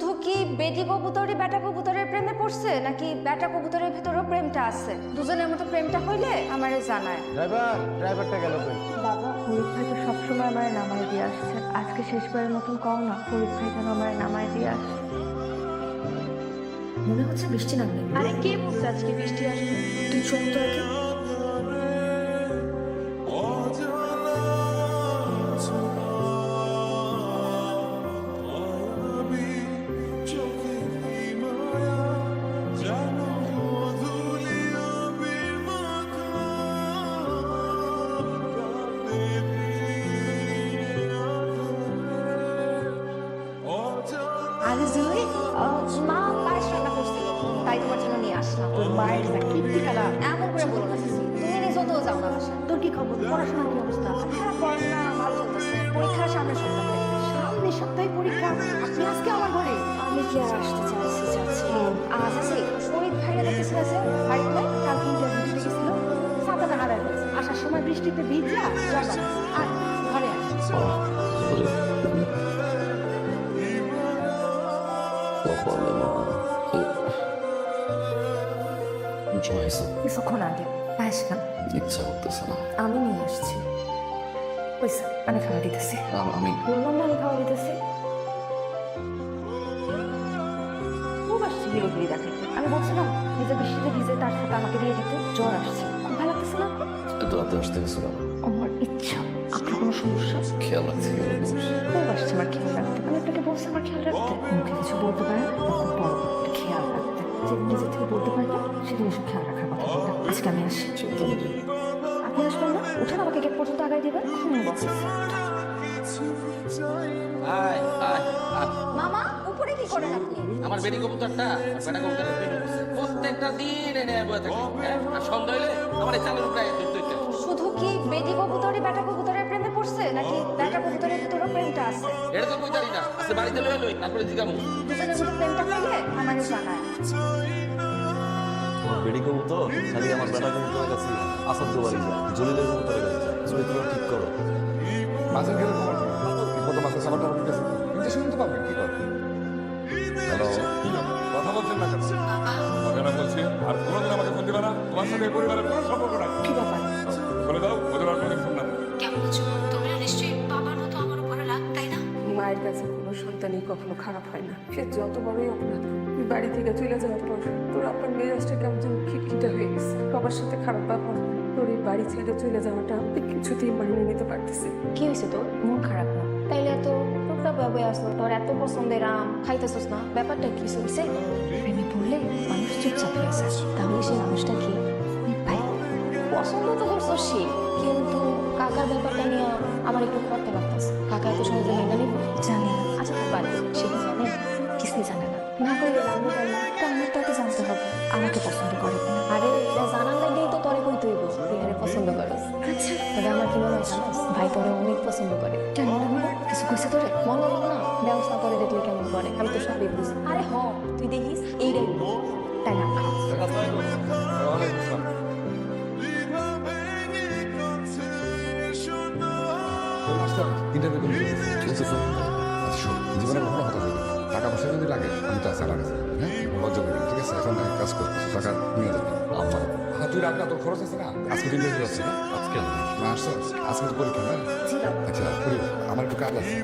শুধু কি বেটি কবুতরই বেটা কবুতরের প্রেমে পড়ছে নাকি বেটা কবুতরের ভিতরেও প্রেমটা আছে? দুজনের মতো প্রেমটা হইলে আমারে জানায়। ড্রাইভার ড্রাইভারটা গেল কই? বাবা ফরিদ ভাই তো সবসময় আমার নামায় দিয়ে আসছে। আজকে শেষবারের মতন কও না ফরিদ ভাই যেন আমার নামায় দিয়ে আসে। মনে হচ্ছে বৃষ্টি নামবে। আরে কে বলছে আজকে বৃষ্টি আসবে? তুই চোখ তো আগে এমন করে বলো না, তুমি নিজেও বাসা তোর কি খবর? পড়াশোনার কি অবস্থা? হ্যাঁ পড়াশোনা ভালো পরীক্ষার সামনে সপ্তাহে। সামনে সপ্তাহে পরীক্ষা? আমার ঘরে? আমি কি আর আসতে চাইছি চাচ্ছি? আজ আছি আসার সময় বৃষ্টিতে ভিজলা জবা আর ঘরে আয় জয়েছে কিছুক্ষণ আগে। না ইচ্ছা করতেছে না। আমি নিয়ে আসছি। পয়সা আমি খাওয়া দিতেছি। আমি বললাম না আমি খাওয়া দিতেছি। খুব আসছে হিরোগিরি দেখাইতে আমি বলছিলাম ভিজে বৃষ্টিতে ভিজে তার সাথে আমাকে দিয়ে দিতে। জ্বর আসছে। খুব ভালো লাগতেছে না? এত রাতে আসতে গেছিলাম আমার ইচ্ছা। আপনার কোনো সমস্যা? খেয়াল রাখছি খুব আসছে আমার খেয়াল রাখতে। আমি আপনাকে বলছি আমার খেয়াল রাখতে। মুখে কিছু বলতে পারেন? তখন একটা নিজে থেকে বলতে সেদিন এসব খেয়াল রাখার কথা আজকে আমি আসি আপনি আসবেন না? উঠেন আমাকে গেট পর্যন্ত আগাই দিবেন। মামা উপরে কি করেন আপনি? আমার বেডি কবুতরটা বেটা কবুতরের প্রত্যেকটা দিন এনে বয়ে থাকে? আর সন্ধ্যা হইলে আমার এই চালের উপরে শুধু কি বেটি কবুতরই বেটা কবুতরের পড়ছে নাকি বেটা কবুতরের ভিতরেও প্রেমটা আছে এটা তো কই জানি না। আজকে বাড়িতে লই লই তারপরে জিগামু দুজনের মতো প্রেমটা হইলে আমারে জানায়। বেড়ি কবুতর? খালি আমার বেটা কবুতরের কাছে আসাদ বাড়ি যায় জলিলের কবুতরের কাছে যায় চরিত্র ঠিক করো। মাছের খেলে খবর কি? ঠিক মতো মাছের খাবার টাবার দিতেছে ইঞ্জেকশন নিতে পারবেন কি করে? হ্যালো কথা বলছেন না কেন? বলছি আর কোনোদিন আমাকে ফোন দিবে না। তোমার সাথে এই পরিবারের কোনো সম্পর্ক নাই। কি ব্যাপার? বলে দাও কাছে কোনো সন্তানই কখনো খারাপ হয় না। সে যত বড়ই তুই বাড়ি থেকে চলে যাওয়ার পর তোর আপনার মেজাজটা কেমন যেন খিটখিটা হয়ে গেছে। সবার সাথে খারাপ ব্যবহার তোর এই বাড়ি ছেড়ে চলে যাওয়াটা আমি কিছুতেই মানিয়ে নিতে পারতেছি কি হয়েছে তোর? মন খারাপ না? তাইলে এত টুকটা আসলো তোর এত পছন্দের আম, খাইতেছিস না? ব্যাপারটা কি হয়েছে প্রেমে পড়লে মানুষ চুপচাপ হয়ে তাহলে সেই মানুষটা কি? পছন্দ তো করছিস সে। কাকার ব্যাপারটা নিয়ে আমার একটু করতে লাগতেছে কাকা এত সহজে মেনে নিব? জানি না। আচ্ছা দে। সে কি জানে? কিছুই জানে না। না করলে জানব তাই না তা আমার তাকে জানতে হবে। আমাকে পছন্দ করে কিনা। আরে এটা জানার লাগেই তো তোরে কই তুইব তুই আরে পছন্দ করিস আচ্ছা। তবে আমার কি মনে হয়? ভাই তোরে অনেক পছন্দ করে। কেন? কিছু কইছে তোরে? মনে হলো না। ব্যবস্থা করে দেখলে কেমন করে? আমি তো সবই বুঝি। আরে হ তুই দেখিস এইটাই। তাই না? জীবনে টাকা পয়সা যদি লাগে আছি হ্যাঁ ঠিক আছে টাকা নিয়ে যাবি হ্যাঁ তুই রাখ না তোর খরচ আছে না আজকে দিন যাচ্ছে না আজকে আচ্ছা করি আমার একটু কাজ আছে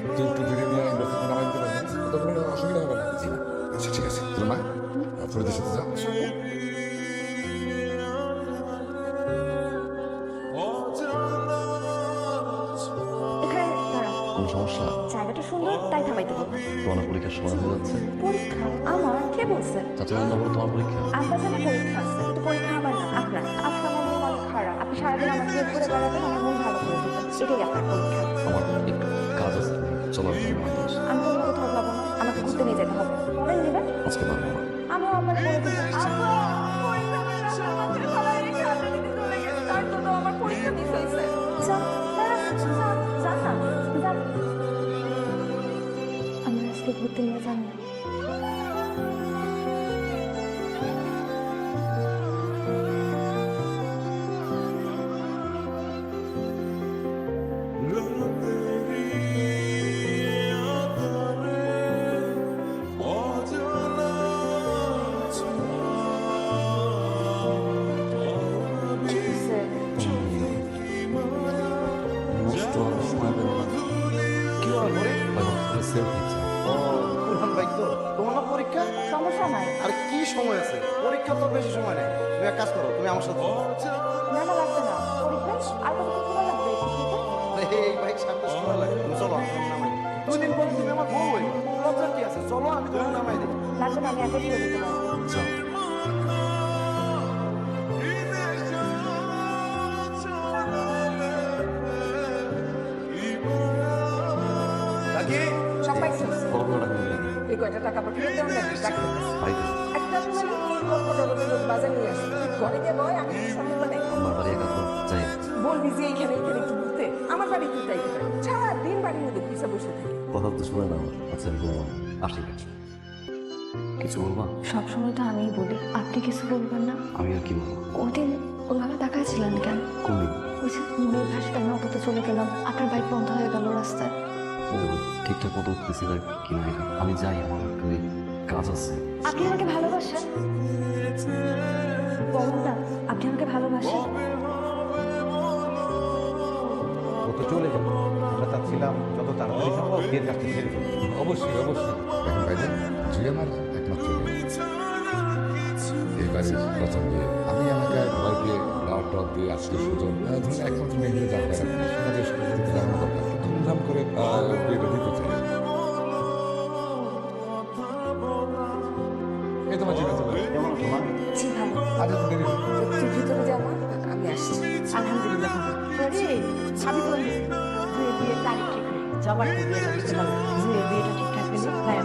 অসুবিধা জি আচ্ছা ঠিক আছে তোর মা ফরিদের সাথে যা সমস্যা জায়গাটা সুন্দর তাই থামাইতে বলব তোমার পরীক্ষার সময় হয়ে যাচ্ছে। পরীক্ষা? আমার? কে বলছে? চাচা বলো তোমার পরীক্ষা? আপনার জানা পরীক্ষা আছে কিন্তু পরীক্ষা আমার না আপনার। আজকে আমার মন অনেক খারাপ। আপনি সারাদিন আমাকে নিয়ে ঘুরে বেড়াবেন আমার মন ভালো করে দিবেন। এটাই আপনার পরীক্ষা। আমার একটু কাজ আছে চলো আমি তোমার। আমি কোথাও যাব না আমাকে ঘুরতে নিয়ে যেতে হবে। পরে নেবেন আজকে পারব না আমিও আমার পরীক্ষা মিস হয়েছে আজকে ঘুরতে চলো নামাই দিই। দিন পর তুমি আমার বউ হইবে লজ্জার কি আছে? চলো আমি তোমাকে নামাই দিই। লাগবে না আমি একাই চলে যেতে পারব। কয়টা টাকা টাকা বাড়িতে একটা বাজার নিয়ে আসো ঘরে গিয়ে বয় আমি সন্দেহ মানে আমার বাড়ি একা যাই। বলবি যে এইখানে এইখানে একটু ঘুরতে। আমার বাড়ি তুই তাই করে সারাদিন বাড়ির মধ্যে পিছা বসে থাকি। কথা তো শুনে না আচ্ছা আমি বলব আসি কিছু বলবা? সবসময় তো আমিই বলি আপনি কিছু বলবেন না। আমি আর কি বলব? ওদিন ওইভাবে তাকাইছিলেন কেন? কোনদিন ওই যে মনের ভাষাতে আমি অটোতে চলে গেলাম আপনার বাইক বন্ধ হয়ে গেল রাস্তায়। ঠিকঠাক মতো উঠতেছি না কি না আমি যাই আমার একটু কাজ আছে। আপনি আমাকে ভালোবাসেন? বলুন না আপনি আমাকে ভালোবাসেন? তো চলে যাবে। আমরা চাচ্ছিলাম যত তাড়াতাড়ি সম্ভব বিয়ের কাজটা ছেড়ে ফেলতে। অবশ্যই অবশ্যই। ভাইজান আমার একমাত্র। এই বাড়ির প্রথম বিয়ে। আমি সবাইকে দাওয়াত টাওয়াত দিয়ে আজকে ধরুন একমাত্র সুযোগ দরকার ধুমধাম করে বিয়েটা দিতে চাই। এই তোমার কেমন দেরি ভিতরে যাব আমি আসছি। আলহামদুলিল্লাহ। ভালো ফরিদ আমি ফোন দিছি জুয়ের বিয়ের তারিখ ঠিক হয়ে যাবার বিয়েটা দিতে পারবো জুয়ের বিয়েটা ঠিকঠাক হলে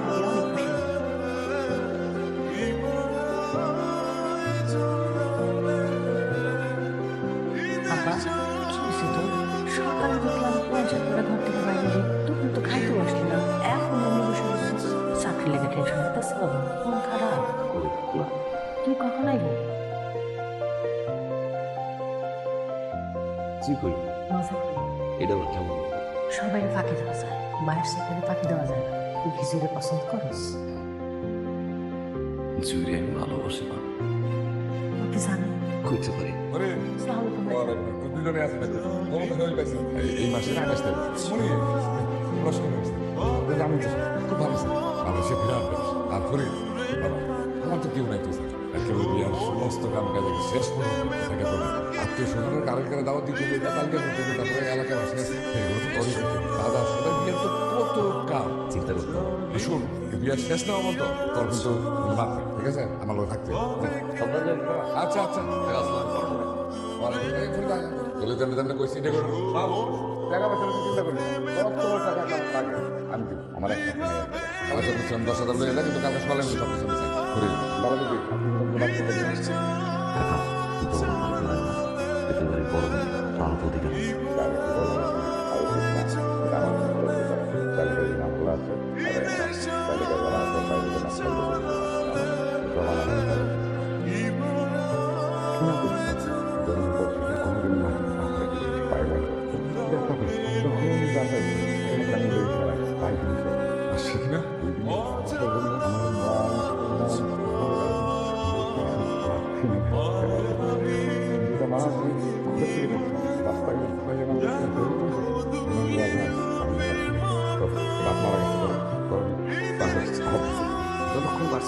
জি মজা করি এটা আবার কেমন সবাই ফাঁকি দেওয়া যায়। মায়ের সাথে ফাঁকি দেওয়া যায়। না তুই কি জুড়ে পছন্দ করস। জুড়ে আমি ভালোবাসি না ওকে জানি কইতে পারি দুজনে আছে। এই- মাসের আঠাশ তারিখ। আমি খুব ভালো। আর আমার তো কেউ নাই তো। স্যার। একেবারে বিয়ার সমস্ত কাম কাজে শেষ পর্যন্ত। আত্মীয় স্বজনের কারও কারও দিতে হবে, কালকে হবে, তারপরে এলাকার আছে। এগুলো তো করতে হবে। বাজার তো কত কাম। চিন্তা করতে হবে শুন, বিয়ার শেষ না আমার তো তোর কিন্তু ঠিক আছে আমার লোক থাকতে হবে। আচ্ছা আচ্ছা আছে বলে জানলে জানলে কইছি এটা করব। টাকা পয়সা চিন্তা করি। আমি দিব আমার এক টাকা। নেই আমার কাছে আমি দশ হাজার লেগে কিন্তু কালকে সকালে আমি সব কিছু বাবা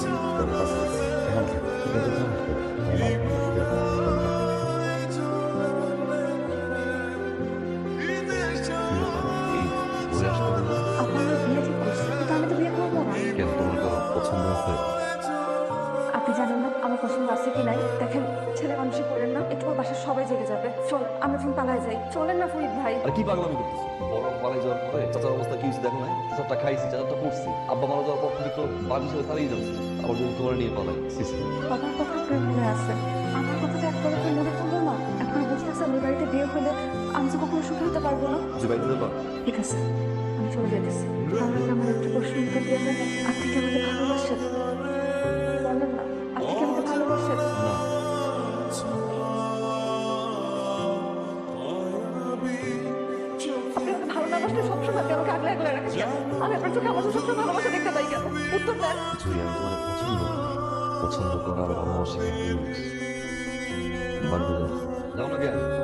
Shalom. দেখেন ছেলে মানুষই করেন না একটু বাসার সবাই জেগে যাবে। চল আমরা তুমি পালায় যাই। চলেন না ফরিদ ভাই। আর কি পাগলামি করতেছি? বড় পালাই যাওয়ার পরে চাচার অবস্থা কি হয়েছে দেখো না? চাচারটা খাইছি চাচারটা পড়ছি। আব্বা মারা যাওয়ার পর থেকে তো বাড়ি হিসেবে তাড়িয়ে যাচ্ছে। আমার জন্য তোমার নিয়ে পালাই বাবার কথা আপনার মনে আছে? আমার কথা তো একবার আপনার মনে পড়ল না? একবার বুঝতে আছে আমার বাড়িতে বিয়ে হলে আমি তো কখনো সুখে হতে পারব না। যে বাইরে দেবা ঠিক আছে আমি চলে যেতেছি। আমার একটু প্রশ্ন দিয়ে আপনি কি আমাকে ভালোবাসেন? জুই আমি তোমার পছন্দ। পছন্দ করার ভালোবাসি বাড়িতে যাও যাও না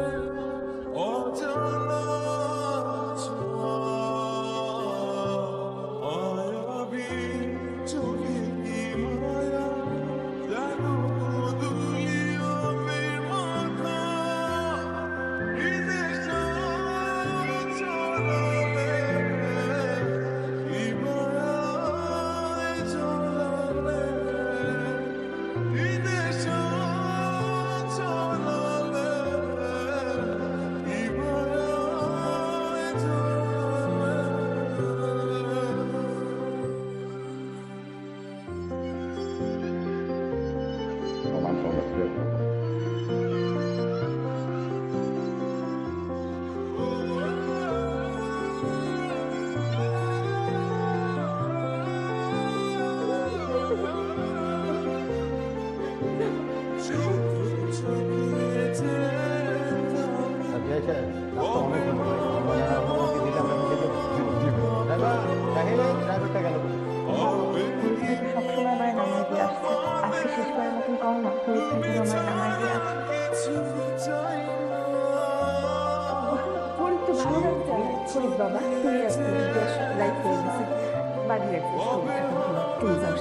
বাবা দেশ লাইফ বাড়ি তুমি সাথে